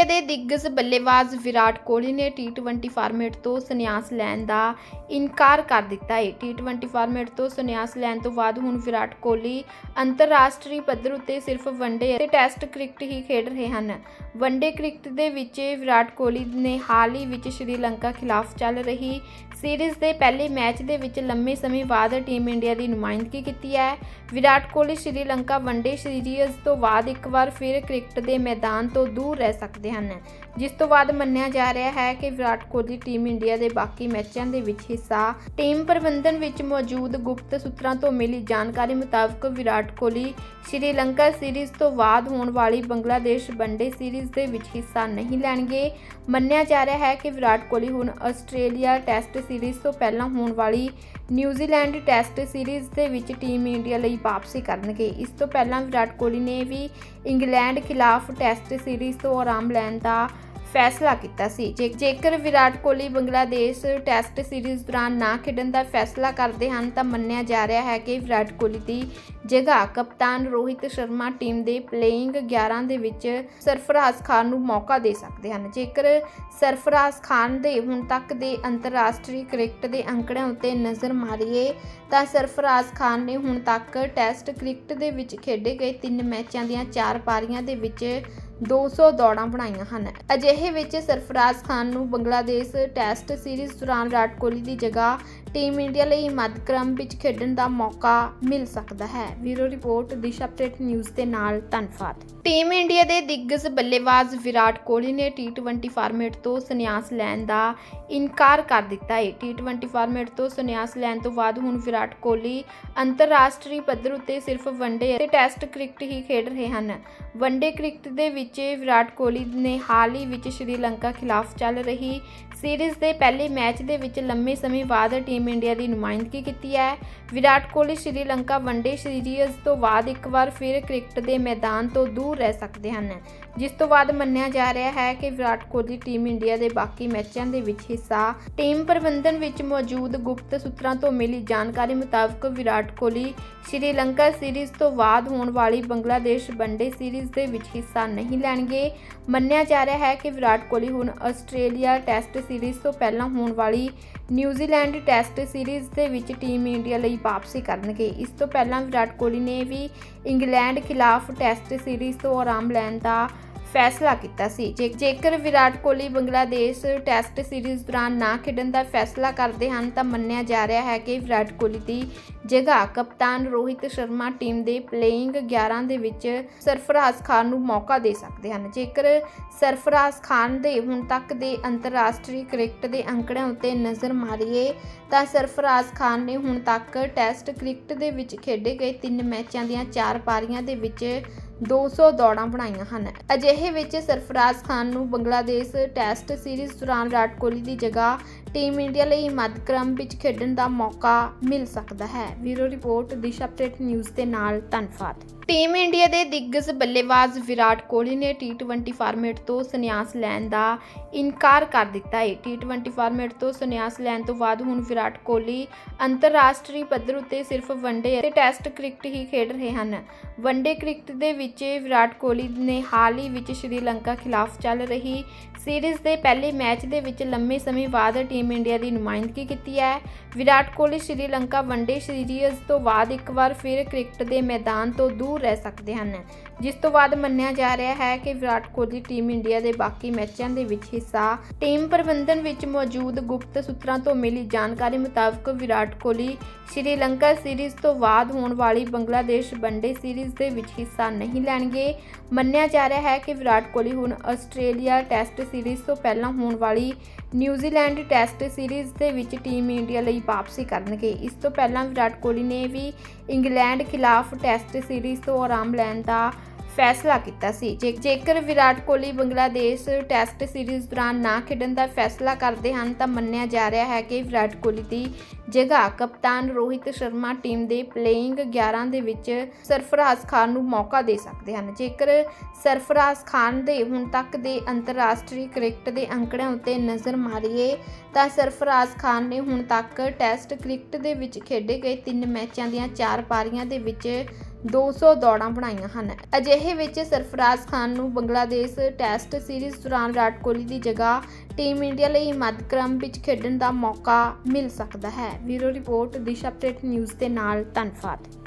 India ਦੇ ਦਿੱਗਜ ਬੱਲੇਬਾਜ਼ ਵਿਰਾਟ ਕੋਹਲੀ ਨੇ ਟੀ20 ਫਾਰਮੈਟ ਤੋਂ ਸੰਨਿਆਸ ਲੈਣ ਦਾ ਇਨਕਾਰ ਕਰ ਦਿੱਤਾ ਹੈ ਟੀ20 ਫਾਰਮੈਟ ਤੋਂ ਸੰਨਿਆਸ ਲੈਣ ਤੋਂ ਬਾਅਦ ਹੁਣ ਵਿਰਾਟ ਕੋਹਲੀ ਅੰਤਰਰਾਸ਼ਟਰੀ ਪੱਧਰ ਉੱਤੇ ਸਿਰਫ ਵਨਡੇ ਅਤੇ ਟੈਸਟ ਕ੍ਰਿਕਟ ਹੀ ਖੇਡ ਰਹੇ ਹਨ। ਵਨਡੇ ਕ੍ਰਿਕਟ ਦੇ ਵਿੱਚ ਵਿਰਾਟ ਕੋਹਲੀ ਨੇ ਹਾਲ ਹੀ ਵਿੱਚ ਸ਼੍ਰੀਲੰਕਾ ਖਿਲਾਫ ਚੱਲ ਰਹੀ ਸੀਰੀਜ਼ ਦੇ ਪਹਿਲੇ ਮੈਚ ਦੇ ਵਿੱਚ ਲੰਮੇ ਸਮੇਂ ਬਾਅਦ ਟੀਮ ਇੰਡੀਆ ਦੀ ਨੁਮਾਇੰਦਗੀ ਕੀਤੀ ਹੈ। Virat Kohli Sri Lanka one day series ਤੋਂ ਬਾਅਦ ਇੱਕ ਵਾਰ ਫਿਰ ਕ੍ਰਿਕਟ ਦੇ ਮੈਦਾਨ ਤੋਂ ਦੂਰ ਰਹਿ ਸਕਦੇ ਹਨ। ਜਿਸ ਤੋਂ ਬਾਅਦ ਮੰਨਿਆ ਜਾ ਰਿਹਾ ਹੈ ਕਿ ਵਿਰਾਟ ਕੋਹਲੀ ਟੀਮ ਇੰਡੀਆ ਦੇ ਬਾਕੀ ਮੈਚਾਂ ਦੇ ਵਿੱਚ ਹਿੱਸਾ ਟੀਮ ਪ੍ਰਬੰਧਨ ਵਿੱਚ ਮੌਜੂਦ ਗੁਪਤ ਸੂਤਰਾਂ ਤੋਂ ਮਿਲੀ ਜਾਣਕਾਰੀ ਮੁਤਾਬਕ ਵਿਰਾਟ ਕੋਹਲੀ ਸ਼੍ਰੀਲੰਕਾ ਸੀਰੀਜ਼ ਤੋਂ ਬਾਅਦ ਹੋਣ ਵਾਲੀ ਬੰਗਲਾਦੇਸ਼ ਵਨਡੇ ਸੀਰੀਜ਼ ਦੇ ਵਿੱਚ ਹਿੱਸਾ ਨਹੀਂ ਲੈਣਗੇ। ਮੰਨਿਆ ਜਾ ਰਿਹਾ ਹੈ ਕਿ ਵਿਰਾਟ ਕੋਹਲੀ ਹੁਣ ਆਸਟ੍ਰੇਲੀਆ ਟੈਸਟ ਸੀਰੀਜ਼ ਤੋਂ ਪਹਿਲਾਂ ਹੋਣ ਵਾਲੀ ਨਿਊਜ਼ੀਲੈਂਡ ਟੈਸਟ ਸੀਰੀਜ਼ ਦੇ ਵਿੱਚ ਟੀਮ ਇੰਡੀਆ ਲਈ ਵਾਪਸੀ ਕਰਨਗੇ। ਇਸ ਤੋਂ ਪਹਿਲਾਂ ਵਿਰਾਟ ਕੋਹਲੀ ਨੇ ਵੀ ਇੰਗਲੈਂਡ ਖਿਲਾਫ ਟੈਸਟ ਸੀਰੀਜ਼ ਤੋਂ ਆਰਾਮ ਲੈਣ ਦਾ ਫੈਸਲਾ ਕੀਤਾ ਸੀ। ਜੇ- ਜੇਕਰ ਵਿਰਾਟ ਕੋਹਲੀ ਬੰਗਲਾਦੇਸ਼ ਟੈਸਟ ਸੀਰੀਜ਼ ਦੌਰਾਨ ਨਾ ਖੇਡਣ ਦਾ ਫੈਸਲਾ ਕਰਦੇ ਹਨ, ਤਾਂ ਮੰਨਿਆ ਜਾ ਰਿਹਾ ਹੈ ਕਿ ਵਿਰਾਟ ਕੋਹਲੀ ਦੀ ਜਗ੍ਹਾ ਕਪਤਾਨ ਰੋਹਿਤ ਸ਼ਰਮਾ ਟੀਮ ਦੇ ਪਲੇਇੰਗ 11 ਦੇ ਵਿੱਚ ਸਰਫਰਾਜ਼ ਖਾਨ ਨੂੰ ਮੌਕਾ ਦੇ ਸਕਦੇ ਹਨ। ਜੇਕਰ ਸਰਫਰਾਜ਼ ਖਾਨ ਦੇ ਹੁਣ ਤੱਕ ਦੇ ਅੰਤਰਰਾਸ਼ਟਰੀ ਕ੍ਰਿਕਟ ਦੇ ਅੰਕੜਿਆਂ ਉੱਤੇ ਨਜ਼ਰ ਮਾਰੀਏ, ਤਾਂ ਸਰਫਰਾਜ਼ ਖਾਨ ਨੇ ਹੁਣ ਤੱਕ ਟੈਸਟ ਕ੍ਰਿਕਟ ਦੇ ਵਿੱਚ ਖੇਡੇ ਗਏ ਤਿੰਨ ਮੈਚਾਂ ਦੀਆਂ ਚਾਰ ਪਾਰੀਆਂ ਦੇ ਵਿੱਚ 200 ਦੌੜਾਂ ਬਣਾਈਆਂ ਹਨ। ਅਜਿਹੇ ਵਿੱਚ ਸਰਫਰਾਜ਼ ਖਾਨ ਨੂੰ ਬੰਗਲਾਦੇਸ਼ ਟੈਸਟ ਸੀਰੀਜ਼ ਦੌਰਾਨ ਵਿਰਾਟ ਕੋਹਲੀ ਦੀ ਜਗ੍ਹਾ ਟੀਮ ਇੰਡੀਆ ਲਈ ਮੱਧਕ੍ਰਮ ਵਿੱਚ ਖੇਡਣ ਦਾ ਮੌਕਾ ਮਿਲ ਸਕਦਾ ਹੈ। ਵੀਰੋ ਰਿਪੋਰਟ, ਦਿਸ਼ਾ ਅਪਡੇਟ ਨਿਊਜ਼ ਦੇ ਨਾਲ ਧੰਨਵਾਦ। ਟੀਮ ਇੰਡੀਆ ਦੇ ਦਿੱਗਜ ਬੱਲੇਬਾਜ਼ ਵਿਰਾਟ ਕੋਹਲੀ ਨੇ ਟੀ20 ਫਾਰਮੈਟ ਤੋਂ ਸੰਨਿਆਸ ਲੈਣ ਦਾ ਇਨਕਾਰ ਕਰ ਦਿੱਤਾ ਹੈ ਟੀ20 ਫਾਰਮੈਟ ਤੋਂ ਸੰਨਿਆਸ ਲੈਣ ਤੋਂ ਬਾਅਦ ਹੁਣ ਵਿਰਾਟ ਕੋਹਲੀ ਅੰਤਰਰਾਸ਼ਟਰੀ ਪੱਧਰ ਉੱਤੇ ਸਿਰਫ ਵਨਡੇ ਅਤੇ ਟੈਸਟ ਕ੍ਰਿਕਟ ਹੀ ਖੇਡ ਰਹੇ ਹਨ। ਵਨਡੇ ਕ੍ਰਿਕਟ ਦੇ ਵਿੱਚ ਵਿਰਾਟ ਕੋਹਲੀ ਨੇ ਹਾਲ ਹੀ ਵਿੱਚ ਸ਼੍ਰੀਲੰਕਾ ਖਿਲਾਫ ਚੱਲ ਰਹੀ ਸੀਰੀਜ਼ ਦੇ ਪਹਿਲੇ ਮੈਚ ਦੇ ਵਿੱਚ ਲੰਮੇ ਸਮੇਂ ਬਾਅਦ ਟੀਮ ਇੰਡੀਆ ਦੀ ਨੁਮਾਇੰਦਗੀ ਕੀਤੀ ਹੈ। Virat Kohli Sri Lanka one day series ਤੋਂ ਬਾਅਦ ਇੱਕ ਵਾਰ ਫਿਰ ਕ੍ਰਿਕਟ ਦੇ ਮੈਦਾਨ ਤੋਂ ਦੂਰ ਰਹਿ ਸਕਦੇ ਹਨ, ਜਿਸ ਤੋਂ ਬਾਅਦ ਮੰਨਿਆ ਜਾ ਰਿਹਾ ਹੈ ਕਿ ਵਿਰਾਟ ਕੋਹਲੀ ਟੀਮ ਇੰਡੀਆ ਦੇ ਬਾਕੀ ਮੈਚਾਂ ਦੇ ਵਿੱਚ ਹਿੱਸਾ ਟੀਮ ਪ੍ਰਬੰਧਨ ਵਿੱਚ ਮੌਜੂਦ ਗੁਪਤ ਸੂਤਰਾਂ ਤੋਂ ਮਿਲੀ ਜਾਣਕਾਰੀ ਮੁਤਾਬਕ ਵਿਰਾਟ ਕੋਹਲੀ ਸ਼੍ਰੀਲੰਕਾ ਸੀਰੀਜ਼ ਤੋਂ ਬਾਅਦ ਹੋਣ ਵਾਲੀ ਬੰਗਲਾਦੇਸ਼ ਵਨਡੇ ਸੀਰੀਜ਼ ਦੇ ਵਿੱਚ ਹਿੱਸਾ ਨਹੀਂ ਲੈਣਗੇ। ਮੰਨਿਆ ਜਾ ਰਿਹਾ ਹੈ ਕਿ ਵਿਰਾਟ ਕੋਹਲੀ ਹੁਣ ਆਸਟ੍ਰੇਲੀਆ ਟੈਸਟ ਸੀਰੀਜ਼ ਤੋਂ ਪਹਿਲਾਂ ਹੋਣ ਵਾਲੀ ਨਿਊਜ਼ੀਲੈਂਡ ਟੈਸਟ ਸੀਰੀਜ਼ ਦੇ ਵਿੱਚ ਟੀਮ ਇੰਡੀਆ ਲਈ ਵਾਪਸੀ ਕਰਨਗੇ। ਇਸ ਤੋਂ ਪਹਿਲਾਂ ਵਿਰਾਟ ਕੋਹਲੀ ਨੇ ਵੀ ਇੰਗਲੈਂਡ ਖਿਲਾਫ ਟੈਸਟ ਸੀਰੀਜ਼ ਤੋਂ ਆਰਾਮ ਲੈਣ ਦਾ ਫੈਸਲਾ ਕੀਤਾ ਸੀ। ਜੇ- ਜੇਕਰ ਵਿਰਾਟ ਕੋਹਲੀ ਬੰਗਲਾਦੇਸ਼ ਟੈਸਟ ਸੀਰੀਜ਼ ਦੌਰਾਨ ਨਾ ਖੇਡਣ ਦਾ ਫੈਸਲਾ ਕਰਦੇ ਹਨ, ਤਾਂ ਮੰਨਿਆ ਜਾ ਰਿਹਾ ਹੈ ਕਿ ਵਿਰਾਟ ਕੋਹਲੀ ਦੀ ਜਗ੍ਹਾ ਕਪਤਾਨ ਰੋਹਿਤ ਸ਼ਰਮਾ ਟੀਮ ਦੇ ਪਲੇਇੰਗ 11 ਦੇ ਵਿੱਚ ਸਰਫਰਾਜ਼ ਖਾਨ ਨੂੰ ਮੌਕਾ ਦੇ ਸਕਦੇ ਹਨ। ਜੇਕਰ ਸਰਫਰਾਜ਼ ਖਾਨ ਦੇ ਹੁਣ ਤੱਕ ਦੇ ਅੰਤਰਰਾਸ਼ਟਰੀ ਕ੍ਰਿਕਟ ਦੇ ਅੰਕੜਿਆਂ ਉੱਤੇ ਨਜ਼ਰ ਮਾਰੀਏ, ਤਾਂ ਸਰਫਰਾਜ਼ ਖਾਨ ਨੇ ਹੁਣ ਤੱਕ ਟੈਸਟ ਕ੍ਰਿਕਟ ਦੇ ਵਿੱਚ ਖੇਡੇ ਗਏ ਤਿੰਨ ਮੈਚਾਂ ਦੀਆਂ ਚਾਰ ਪਾਰੀਆਂ ਦੇ ਵਿੱਚ 200 ਦੌੜਾਂ ਬਣਾਈਆਂ ਹਨ। ਅਜਿਹੇ ਵਿੱਚ ਸਰਫਰਾਜ਼ ਖਾਨ ਨੂੰ ਬੰਗਲਾਦੇਸ਼ ਟੈਸਟ ਸੀਰੀਜ਼ ਦੌਰਾਨ ਵਿਰਾਟ ਕੋਹਲੀ ਦੀ ਜਗ੍ਹਾ ਟੀਮ ਇੰਡੀਆ ਲਈ ਮੱਧਕ੍ਰਮ ਵਿੱਚ ਖੇਡਣ ਦਾ ਮੌਕਾ ਮਿਲ ਸਕਦਾ ਹੈ। ਵੀਰੋ ਰਿਪੋਰਟ, ਦਿਸ਼ਾ ਅਪਡੇਟ ਨਿਊਜ਼ ਦੇ ਨਾਲ ਧੰਨਵਾਦ। ਟੀਮ ਇੰਡੀਆ ਦੇ ਦਿੱਗਜ ਬੱਲੇਬਾਜ਼ ਵਿਰਾਟ ਕੋਹਲੀ ਨੇ ਟੀ20 ਫਾਰਮੈਟ ਤੋਂ ਸੰਨਿਆਸ ਲੈਣ ਦਾ ਇਨਕਾਰ ਕਰ ਦਿੱਤਾ ਹੈ। ਟੀ20 ਫਾਰਮੈਟ ਤੋਂ ਸੰਨਿਆਸ ਲੈਣ ਤੋਂ ਬਾਅਦ ਹੁਣ ਵਿਰਾਟ ਕੋਹਲੀ ਅੰਤਰਰਾਸ਼ਟਰੀ ਪੱਧਰ ਉੱਤੇ ਸਿਰਫ ਵਨਡੇ ਅਤੇ ਟੈਸਟ ਕ੍ਰਿਕਟ ਹੀ ਖੇਡ ਰਹੇ ਹਨ। ਵਨਡੇ ਕ੍ਰਿਕਟ ਦੇ ਵਿੱਚ ਵਿਰਾਟ ਕੋਹਲੀ ਨੇ ਹਾਲ ਹੀ ਵਿੱਚ ਸ਼੍ਰੀਲੰਕਾ ਖਿਲਾਫ ਚੱਲ ਰਹੀ ਸੀਰੀਜ਼ ਦੇ ਪਹਿਲੇ ਮੈਚ ਦੇ ਵਿੱਚ ਲੰਮੇ ਸਮੇਂ ਬਾਅਦ ਟੀਮ ਇੰਡੀਆ ਦੀ ਨੁਮਾਇੰਦਗੀ ਕੀਤੀ ਹੈ। Virat Kohli, Sri Lanka one day series ਤੋਂ ਬਾਅਦ ਇੱਕ ਵਾਰ ਫਿਰ ਕ੍ਰਿਕਟ ਦੇ ਮੈਦਾਨ ਤੋਂ ਦੂਰ ਰਹਿ ਸਕਦੇ ਹਨ। ਜਿਸ ਤੋਂ ਬਾਅਦ ਮੰਨਿਆ ਜਾ ਰਿਹਾ ਹੈ ਕਿ ਵਿਰਾਟ ਕੋਹਲੀ ਟੀਮ ਇੰਡੀਆ ਦੇ ਬਾਕੀ ਮੈਚਾਂ ਦੇ ਵਿੱਚ ਹਿੱਸਾ, ਟੀਮ ਪ੍ਰਬੰਧਨ ਵਿੱਚ ਮੌਜੂਦ ਗੁਪਤ ਸੂਤਰਾਂ ਤੋਂ ਮਿਲੀ ਜਾਣਕਾਰੀ ਮੁਤਾਬਕ ਵਿਰਾਟ ਕੋਹਲੀ ਸ਼੍ਰੀਲੰਕਾ ਸੀਰੀਜ਼ ਤੋਂ ਬਾਅਦ ਹੋਣ ਵਾਲੀ ਬੰਗਲਾਦੇਸ਼ ਵਨਡੇ ਸੀਰੀਜ਼ ਦੇ ਵਿੱਚ ਹਿੱਸਾ ਨਹੀਂ ਲੈਣਗੇ। ਮੰਨਿਆ ਜਾ ਰਿਹਾ ਹੈ ਕਿ ਵਿਰਾਟ ਕੋਹਲੀ ਹੁਣ ਆਸਟ੍ਰੇਲੀਆ ਟੈਸਟ ਸੀਰੀਜ਼ ਤੋਂ ਪਹਿਲਾਂ ਹੋਣ ਵਾਲੀ ਨਿਊਜ਼ੀਲੈਂਡ ਟੈਸਟ ਸੀਰੀਜ਼ ਦੇ ਵਿੱਚ ਟੀਮ ਇੰਡੀਆ ਲਈ ਵਾਪਸੀ ਕਰਨਗੇ। ਇਸ ਤੋਂ ਪਹਿਲਾਂ ਵਿਰਾਟ ਕੋਹਲੀ ਨੇ ਵੀ ਇੰਗਲੈਂਡ ਖਿਲਾਫ ਟੈਸਟ ਸੀਰੀਜ਼ ਤੋਂ ਆਰਾਮ ਲੈਣ ਦਾ ਫੈਸਲਾ ਕੀਤਾ ਸੀ। ਜੇ- ਜੇਕਰ ਵਿਰਾਟ ਕੋਹਲੀ ਬੰਗਲਾਦੇਸ਼ ਟੈਸਟ ਸੀਰੀਜ਼ ਦੌਰਾਨ ਨਾ ਖੇਡਣ ਦਾ ਫੈਸਲਾ ਕਰਦੇ ਹਨ, ਤਾਂ ਮੰਨਿਆ ਜਾ ਰਿਹਾ ਹੈ ਕਿ ਵਿਰਾਟ ਕੋਹਲੀ ਦੀ ਜਗ੍ਹਾ ਕਪਤਾਨ ਰੋਹਿਤ ਸ਼ਰਮਾ ਟੀਮ ਦੇ ਪਲੇਇੰਗ 11 ਦੇ ਵਿੱਚ ਸਰਫਰਾਜ਼ ਖਾਨ ਨੂੰ ਮੌਕਾ ਦੇ ਸਕਦੇ ਹਨ। ਜੇਕਰ ਸਰਫਰਾਜ਼ ਖਾਨ ਦੇ ਹੁਣ ਤੱਕ ਦੇ ਅੰਤਰਰਾਸ਼ਟਰੀ ਕ੍ਰਿਕਟ ਦੇ ਅੰਕੜਿਆਂ ਉੱਤੇ ਨਜ਼ਰ ਮਾਰੀਏ, ਤਾਂ ਸਰਫਰਾਜ਼ ਖਾਨ ਨੇ ਹੁਣ ਤੱਕ ਟੈਸਟ ਕ੍ਰਿਕਟ ਦੇ ਵਿੱਚ ਖੇਡੇ ਗਏ ਤਿੰਨ ਮੈਚਾਂ ਦੀਆਂ ਚਾਰ ਪਾਰੀਆਂ ਦੇ ਵਿੱਚ 200 ਦੌੜਾਂ ਬਣਾਈਆਂ ਹਨ। ਅਜਿਹੇ ਵਿੱਚ ਸਰਫਰਾਜ਼ ਖਾਨ ਨੂੰ ਬੰਗਲਾਦੇਸ਼ ਟੈਸਟ ਸੀਰੀਜ਼ ਦੌਰਾਨ ਵਿਰਾਟ ਕੋਹਲੀ ਦੀ ਜਗ੍ਹਾ ਟੀਮ ਇੰਡੀਆ ਲਈ ਮੱਧਕ੍ਰਮ ਵਿੱਚ ਖੇਡਣ ਦਾ ਮੌਕਾ ਮਿਲ ਸਕਦਾ ਹੈ। Bureau report, Disha update news ਦੇ ਨਾਲ ਧੰਨਵਾਦ।